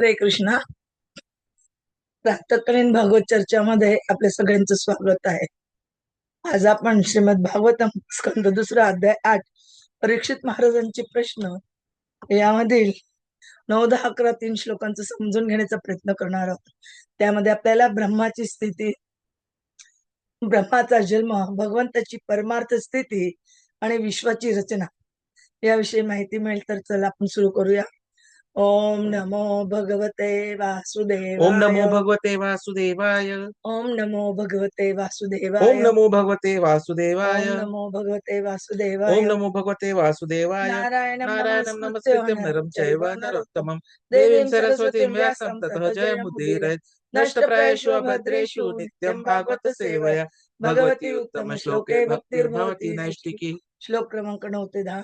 हरे कृष्णा प्रातकालीन भागवत चर्चामध्ये आपल्या सगळ्यांचं स्वागत आहे. आज आपण श्रीमद भागवतम स्कंद दुसरा अध्याय आठ परीक्षित महाराजांचे प्रश्न. यामधील नऊ दहा अकरा तीन श्लोकांचं समजून घेण्याचा प्रयत्न करणार आहोत. त्यामध्ये आपल्याला ब्रह्माची स्थिती ब्रह्माचा जन्म भगवंताची परमार्थ स्थिती आणि विश्वाची रचना याविषयी माहिती मिळेल तर चला आपण सुरू करूया. ओम नमो भगवते वासुदेवाय। ओम नमो भगवते वासुदेवाय। ओम नमो भगवते वासुदेवाय। ओम नमो भगवते वासुदेवाय। ओम नमो भगवते वासुदेवाय। ओम नमो भगवते वासुदेवाय। नारायणं नारायणं नमस्कृत्य नरं चैव नरोत्तमं। देवीं सरस्वतीं व्यासं ततो ततः जयमुदीरयत् नष्टप्रायेषु नष्टप्रायेषु भद्रेषु नित्यं भागवत सेवया। भगवती उत्तम श्लोके भक्तिर्भवती नैष्टिकी श्लोक क्रमांक नऊ ते दहा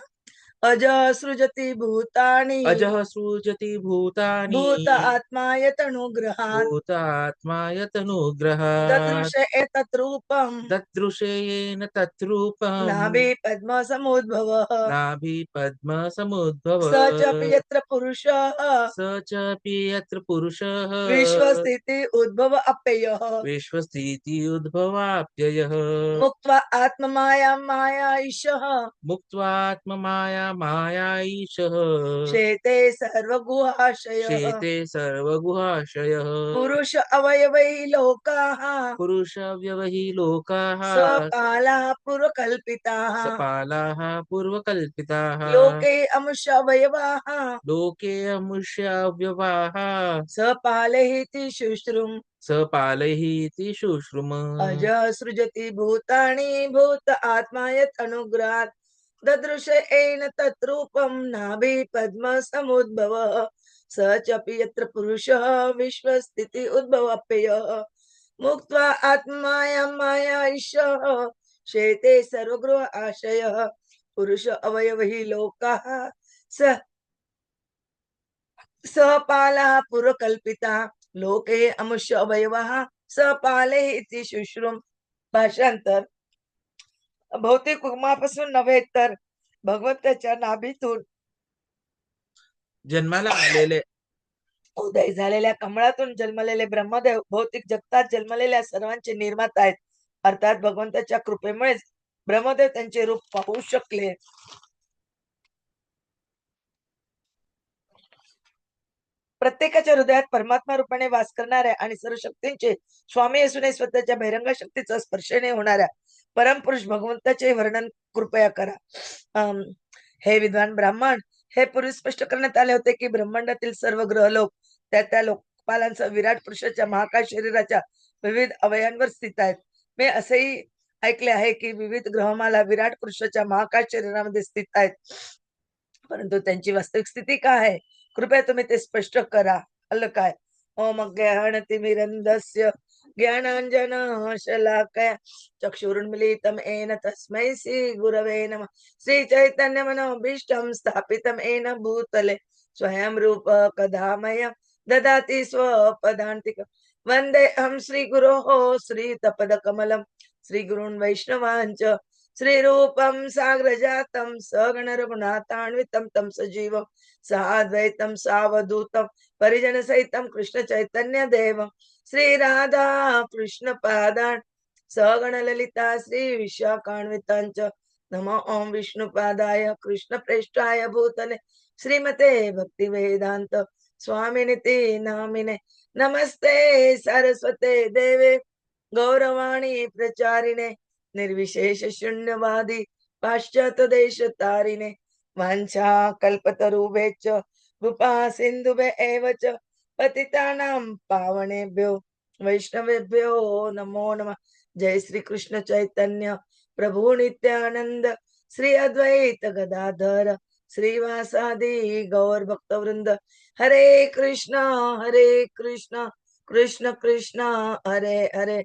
अज सृजती भूतानि। अजः सृजति भूतानि। भूत आत्माय तनुग्रहात्। भूत आत्मायतनुग्रहात् ददृश एतत् रूपम्। ददृशेन तद्रूपम् नाभि पद्म समुद्भवः नाभि पद्म समुद्भव स च अपि यत्र पुरुषः। स चापि यत्र पुरुषः। विश्वस्थिति उद्भव अप्ययः। विश्वस्थिति उद्भवाप्ययः मुक्त्वा आत्ममायां मायाईशः मुक्त्वात्ममाया मायाईशः। शेते सर्वगुहाशयः। शेते सर्वगुहाशयः। पुरुष अवयवै लोकाः। पुरुषव्यवहि लोकाः। स्वकालाः पुरकल्पिताः सपालाः पूर्वकल्पिताः। लोके अमुष्य अवयवाः। लोके अमुष्याव्यवाः सपालैः इति शुश्रुम्। सपालैः इति शुश्रुम। अज सृजति भूतानि। भूत आत्मा यत् अनुग्रहात् ददृश एन तत्रूपम नाभि पद्म समुद्भव स चापि यत्र पुरुषः विश्वस्थिति उद्भवप्ययः मुक्त्वा आत्मायां मायाईशः शेते सर्वगृह आशयः पुरुष अवयव हि लोकाः स सपालः पुरकल्पिता। लोके अमुष्य अवयवः सपाले इति शुश्रुम भाषांतर भौतिक उगमापासून नव्हे तर भगवंताच्या नाभीतून. जन्माला आलेले. उदय झालेल्या कमळातून जन्मलेले ब्रह्मदेव भौतिक जगतात जन्मलेल्या सर्वांचे निर्माता आहेत. अर्थात भगवंताच्या कृपेमुळेच ब्रह्मदेव त्यांचे रूप पाहू शकले. प्रत्येकाच्या हृदयात परमात्मा रूपाने वास करणाऱ्या आणि सर्व शक्तींचे स्वामी असूनही स्वतःच्या बहिरंग शक्तीचा स्पर्शने होणाऱ्या परमपुरुष भगवंताचे वर्णन कृपया करा. अं, हे विद्वान ब्राह्मण हे पूर्वी स्पष्ट करण्यात आले होते की ब्रह्मांडातील सर्व ग्रह लोक त्या त्या लोकपालांचा विराट पुरुषाच्या महाकाय शरीराच्या विविध अवयांवर स्थित आहेत. मी असेही ऐकले आहे की विविध ग्रहमाला विराट पुरुषाच्या महाकाय शरीरामध्ये स्थित आहेत. परंतु त्यांची वास्तविक स्थिती काय आहे? कृपया तुम्ही ते स्पष्ट करा. अल काय ओम ज्ञानतिमिरन्दस्य ज्ञानाञ्जन शलाकया चक्षुरुन्मिलितं येन तस्मै श्रीगुरवे नमः। श्रीचैतन्यमनोभीष्टं स्थापितं येन भूतले। स्वयं रूप कदामय ददाति स्वपदान्तिक। वन्देऽहं श्रीगुरोः श्रीतपदकमलं श्रीगुरून् वैष्णवाञ्च श्रीरूपं साग्रजातं सगणरघुनाथान्वितं तं सजीवं साद्वैतं सावधूतं परिजन सहितं कृष्ण कृष्णपादान् सगणललिता श्री राधा कृष्ण नम विष्णुपादाय कृष्णप्रेष्ठाय भूतले श्रीमते भक्तिवेदान्त स्वामिनिति नामिने। नमस्ते सरस्वते देवे गौरवाणी प्रचारिणे। निर्विशेष शून्यवादी पाश्चात्य देश तारिणे वाञ्छा कल्पतरुभ्यश्च कृपा सिन्धुभे एव च पतितानां पावनेभ्यो वैष्णवेभ्यो नमो नमः। जय श्री कृष्ण चैतन्य प्रभु नित्यानंद श्री अद्वैत गदाधर श्रीवासादि गौर भक्तवृंद हरे कृष्ण हरे कृष्ण कृष्ण कृष्ण हरे हरे।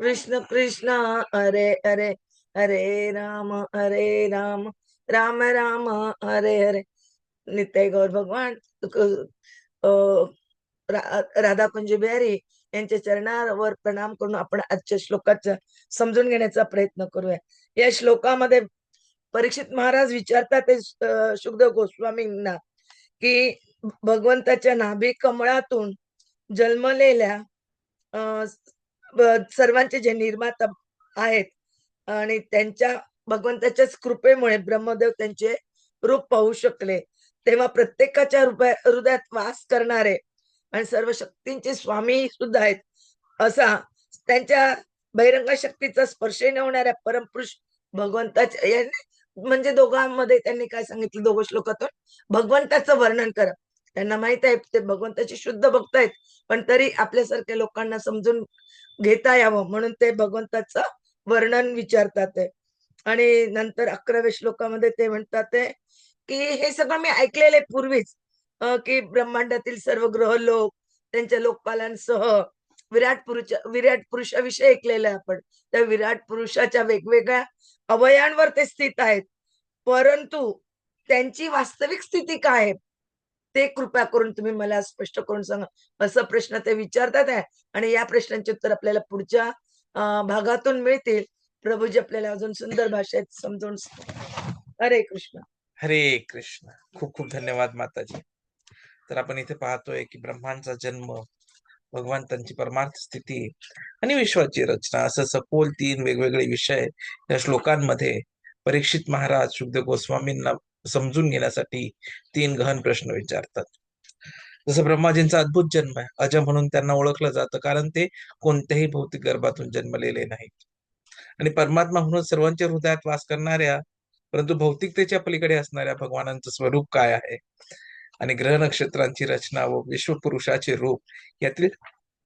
कृष्ण कृष्ण हरे हरे हरे राम हरे राम राम राम हरे हरे. नित्य गौर भगवान राधा अं, बिहारी यांच्या चरणावर प्रणाम करून आपण आजच्या श्लोकाचा समजून घेण्याचा प्रयत्न करूया. या श्लोकामध्ये परीक्षित महाराज विचारतात ते शुकदेव गोस्वामींना की भगवंताच्या नाभी कमळातून जन्मलेल्या अं, सर्वांचे जे निर्माता आहेत आणि त्यांच्या भगवंताच्याच कृपेमुळे ब्रह्मदेव त्यांचे रूप पाहू शकले. तेव्हा प्रत्येकाच्या हृदयात वास करणारे आणि सर्व शक्तींचे स्वामी सुद्धा आहेत. असा त्यांच्या बहिरंग शक्तीचा स्पर्श न होणाऱ्या परमपुरुष भगवंताच्या याने- म्हणजे दोघांमध्ये त्यांनी काय सांगितलं? दोघं श्लोकातून? भगवंताचं वर्णन करा. त्यांना माहीत आहे ते भगवंताचे शुद्ध भक्त आहेत. पण तरी आपल्यासारख्या लोकांना समजून घेता यावं म्हणून ते भगवंताचं वर्णन विचारतात ते. आणि नंतर अकराव्या श्लोकामध्ये ते म्हणतात ते की हे सगळं मी ऐकलेले पूर्वीच की ब्रह्मांडातील सर्व ग्रह लोक त्यांच्या लोकपालांसह विराट पुरुष विराट पुरुषाविषयी ऐकलेलं आहे आपण. त्या विराट पुरुषाच्या वेगवेगळ्या अवयांवर ते स्थित आहेत. परंतु त्यांची वास्तविक स्थिती काय आहे? ते कृपा करून तुम्ही मला स्पष्ट करून सांगा. असं प्रश्न ते विचारतात आहे. आणि या प्रश्नांचे उत्तर आपल्याला पुढच्या भागातून मिळतील. प्रभूजी आपल्याला अजून सुंदर भाषेत समजून हरे कृष्ण. हरे कृष्ण. खूप खूप धन्यवाद माताजी. तर आपण इथे पाहतोय की ब्रह्मांचा जन्म भगवंतांची परमार्थ स्थिती आणि विश्वाची रचना असं सखोल तीन वेगवेगळे विषय या श्लोकांमध्ये परीक्षित महाराज शुद्ध गोस्वामींना समजून घेण्यासाठी तीन गहन प्रश्न विचारतात. जसं ब्रह्माजींचा अद्भुत जन्म आहे. अज म्हणून त्यांना ओळखलं जातं कारण ते कोणत्याही भौतिक गर्भातून जन्मलेले नाहीत. आणि परमात्मा म्हणून सर्वांच्या हृदयात वास करणाऱ्या परंतु भौतिकतेच्या पलीकडे असणाऱ्या भगवानांचं स्वरूप काय आहे? आणि ग्रह नक्षत्रांची रचना व विश्वपुरुषाचे रूप यातील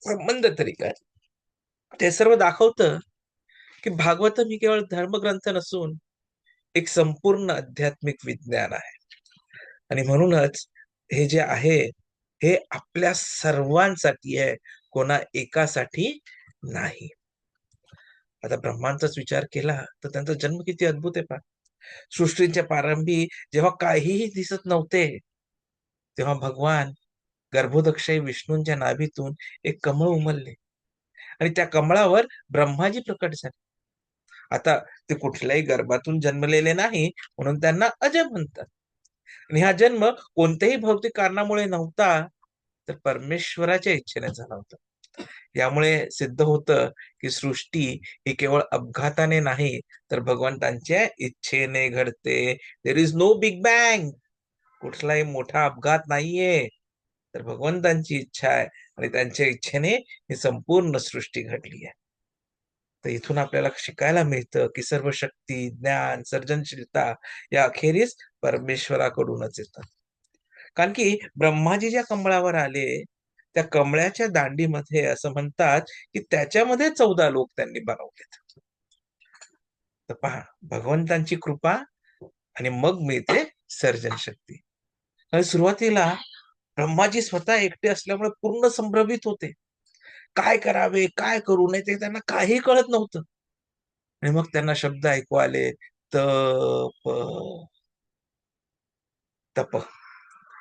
संबंध तरी काय? ते सर्व दाखवतं की भागवत ही केवळ धर्मग्रंथ नसून एक संपूर्ण आध्यात्मिक विज्ञान आहे. आणि म्हणूनच हे जे आहे हे आपल्या सर्वांसाठी आहे कोणा एकासाठी नाही. आता ब्रह्मांचाच विचार केला तर त्यांचा जन्म किती अद्भुत आहे पहा. सृष्टीच्या प्रारंभी जेव्हा काहीही दिसत नव्हते तेव्हा भगवान गर्भोदक्षयी विष्णूंच्या नाभीतून एक कमळ उमलले. आणि त्या कमळावर ब्रह्माजी प्रकट झाले. आता ते कुठल्याही गर्भातून जन्मलेले नाही म्हणून त्यांना अजय म्हणतात. आणि हा जन्म कोणत्याही भौतिक कारणामुळे नव्हता तर परमेश्वराच्या इच्छेने झाला होता. यामुळे सिद्ध होतं की सृष्टी ही केवळ अपघाताने नाही तर भगवंतांच्या इच्छेने घडते. There is no big bang कुठलाही मोठा अपघात नाहीये. तर भगवंतांची इच्छा आहे आणि त्यांच्या इच्छेने ही संपूर्ण सृष्टी घडली आहे. तर इथून आपल्याला शिकायला मिळतं की सर्व शक्ती ज्ञान सर्जनशीलता या अखेरीस परमेश्वराकडूनच येतात. कारण की ब्रह्माजी ज्या कमळावर आले त्या कमळाच्या दांडीमध्ये असं म्हणतात की त्याच्यामध्ये चौदा लोक त्यांनी बनवलेत. तर पहा भगवंतांची कृपा आणि मग मिळते सर्जन शक्ती. आणि सुरुवातीला ब्रह्माजी स्वतः एकटे असल्यामुळे पूर्ण संभ्रमित होते. काय करावे काय करू? नये ते त्यांना काही कळत नव्हतं. आणि मग त्यांना शब्द ऐकू आले तप तप.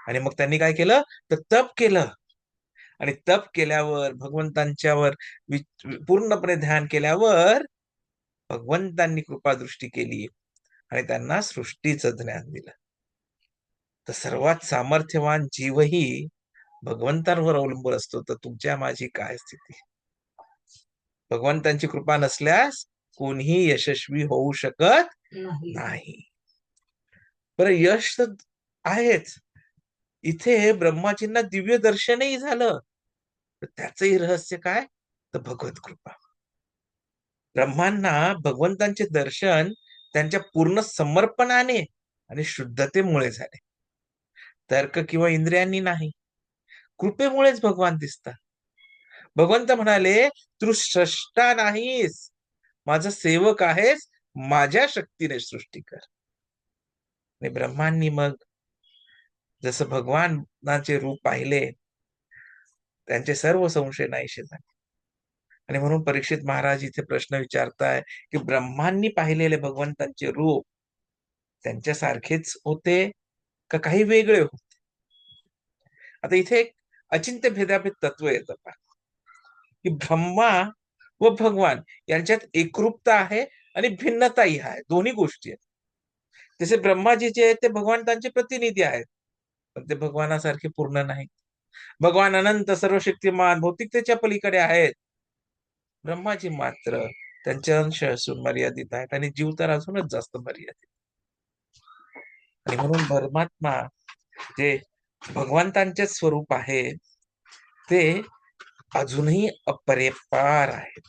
आणि मग त्यांनी काय केलं? तर तप केलं. आणि तप केल्यावर भगवंतांच्यावर पूर्णपणे ध्यान केल्यावर भगवंतांनी कृपादृष्टी केली आणि त्यांना सृष्टीचं ज्ञान दिलं. तर सर्वात सामर्थ्यवान जीवही भगवंतांवर अवलंबून असतो तर तुमच्या माझी काय स्थिती? भगवंतांची कृपा नसल्यास कोणीही यशस्वी होऊ शकत नाही. बरं यश तर आहेच. इथे ब्रह्माजींना दिव्य दर्शनही झालं. तर त्याचंही रहस्य काय? तर भगवत कृपा. ब्रह्मांना भगवंतांचे दर्शन त्यांच्या पूर्ण समर्पणाने आणि शुद्धतेमुळे झाले. तर्क किंवा इंद्रियांनी नाही. कृपेमुळेच भगवान दिसतात. भगवंत म्हणाले तू स्रष्टा नाहीस. माझा सेवक आहेस. माझ्या शक्तीने सृष्टी कर. आणि ब्रह्मांनी मग जसं भगवानाचे रूप पाहिले त्यांचे सर्व संशय नाहीशे झाले. आणि म्हणून परीक्षित महाराज इथे प्रश्न विचारताय की ब्रह्मांनी पाहिलेले भगवंतांचे रूप त्यांच्यासारखेच होते का काही वेगळे होते? आता इथे एक अचिंत्य भेदाभेद तत्व येतं पहा. की ब्रह्मा व भगवान यांच्यात एकरूपता आहे आणि भिन्नताही आहे. दोन्ही गोष्टी आहेत. जसे ब्रह्माजी जे आहेत ते भगवंतांचे प्रतिनिधी आहेत. पण ते भगवानासारखे पूर्ण नाहीत. भगवान अनंत सर्व शक्तिमान भौतिकतेच्या पलीकडे आहेत. ब्रह्माजी मात्र त्यांचे अंश असून मर्यादित आहेत आणि जीव तर अजूनच जास्त मर्यादित आणि म्हणून परमात्मा जे भगवंतांचे स्वरूप आहे ते अजूनही अपरिपार आहेत.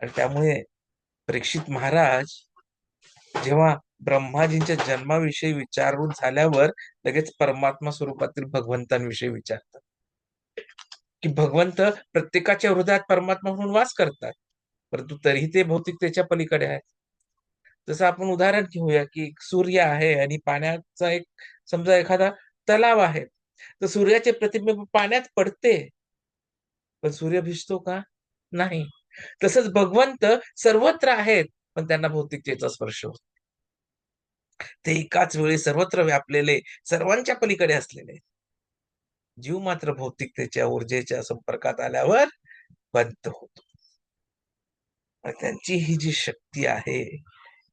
आणि त्यामुळे परीक्षित महाराज जेव्हा ब्रह्माजींच्या जन्माविषयी विचारून झाल्यावर लगेच परमात्मा स्वरूपातील भगवंतांविषयी विचारतात. की भगवंत प्रत्येकाच्या हृदयात परमात्मा म्हणून वास करतात परंतु तरीही ते भौतिकतेच्या पलीकडे आहेत. जसं आपण उदाहरण घेऊया की सूर्य आहे आणि पाण्याचा एक समजा एखादा तलाव आहे तर सूर्याचे प्रतिबिंब पाण्यात पडते. पण सूर्य भिजतो का? नाही. तसंच भगवंत सर्वत्र आहेत पण त्यांना भौतिकतेचा स्पर्श होतो ते एकाच वेळी सर्वत्र व्यापलेले सर्वांच्या पलीकडे असलेले जीव मात्र भौतिकतेच्या ऊर्जेच्या संपर्कात आल्यावर बंद होतो. त्यांची ही जी शक्ती आहे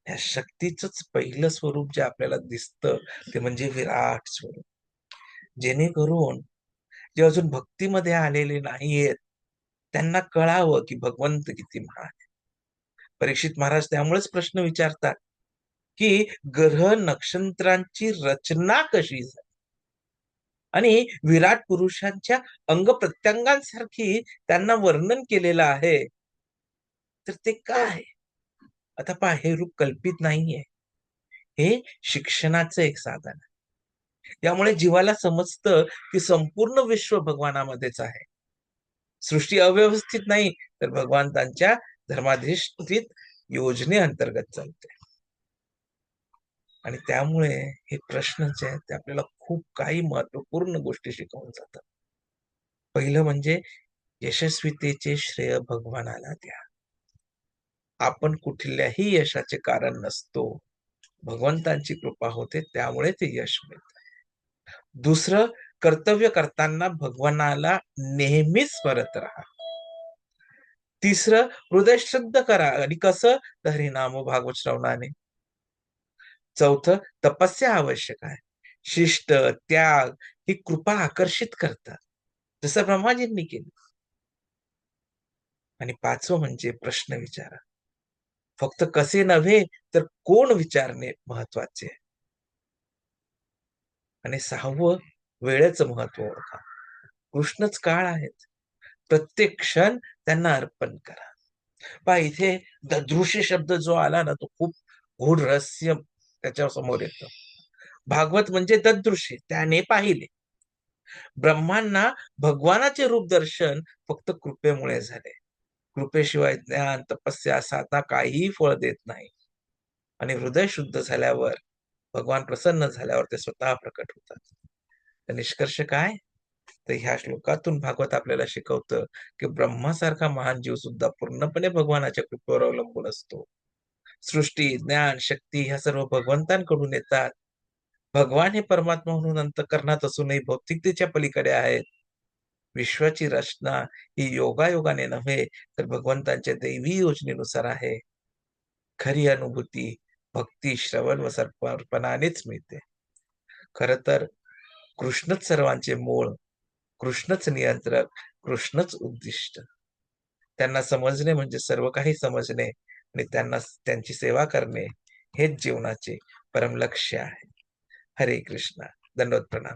या शक्तीच पहिलं स्वरूप जे आपल्याला दिसतं ते म्हणजे विराट स्वरूप. जेणेकरून जे अजून भक्तीमध्ये आलेले नाहीयेत त्यांना कळावं की भगवंत किती महान आहे. परीक्षित महाराज त्यामुळेच प्रश्न विचारतात की ग्रह नक्षत्रांची रचना कशी झाली? आणि विराट पुरुषांच्या अंग प्रत्यंगांसारखी त्यांना वर्णन केलेलं आहे. तर ते काय आता पहा हे रूप कल्पित नाहीये. हे शिक्षणाचं एक साधन आहे. यामुळे जीवाला समजतं की संपूर्ण विश्व भगवानामध्येच आहे. सृष्टी अव्यवस्थित नाही तर भगवंतांच्या धर्माधिष्ठित योजने अंतर्गत चालते. आणि त्यामुळे हे प्रश्न जे आहेत ते आपल्याला खूप काही महत्त्वपूर्ण गोष्टी शिकवून जातात. पहिलं म्हणजे यशस्वीतेचे श्रेय भगवानाला द्या. आपण कुठल्याही यशाचे कारण नसतो. भगवंतांची कृपा होते त्यामुळे ते यश मिळत. दुसरं कर्तव्य करताना भगवानाला नेहमीच स्मरत राहा. तिसरं हृदय शुद्ध करा. आणि कसं? तर हरिनाम भागवत श्रवणाने. चौथं तपस्या आवश्यक आहे. शिष्ट त्याग ही कृपा आकर्षित करतात. जसं ब्रह्माजींनी केलं. आणि पाचवं म्हणजे प्रश्न विचारा. फक्त कसे नव्हे तर कोण विचारणे महत्त्वाचे? आहे आणि सहावं वेळेचं महत्त्व ओळखा. कृष्णच काळ आहेत. प्रत्येक क्षण त्यांना अर्पण करा. पा इथे ददृशी शब्द जो आला ना तो खूप गूढ रहस्य त्याच्यासमोर येतो. भागवत म्हणजे ददृश्य त्याने पाहिले. ब्रह्मांना भगवानाचे रूप दर्शन फक्त कृपेमुळे झाले. कृपेशिवाय ज्ञान तपस्या साधना काहीही फळ देत नाही. आणि हृदय शुद्ध झाल्यावर भगवान प्रसन्न झाल्यावर ते स्वतः प्रकट होतात. तर निष्कर्ष काय? तर ह्या श्लोकातून भागवत आपल्याला शिकवतं की ब्रह्मासारखा महान जीव सुद्धा पूर्णपणे भगवानाच्या कृपेवर अवलंबून असतो. सृष्टी ज्ञान शक्ती ह्या सर्व भगवंतांकडून येतात. भगवान हे परमात्मा म्हणून अंतकरणात असूनही भौतिकतेच्या पलीकडे आहेत. विश्वाची रचना ही योगायोगाने नव्हे तर भगवंतांच्या दैवी योजनेनुसार आहे. खरी अनुभूती भक्ती श्रवण व सर्पणानेच मिळते. खर तर कृष्णच सर्वांचे मूळ कृष्णच नियंत्रक कृष्णच उद्दिष्ट. त्यांना समजणे म्हणजे सर्व काही समजणे आणि त्यांना त्यांची सेवा करणे हेच जीवनाचे परमलक्ष आहे. हरे कृष्णा. दंडवत प्रणाम.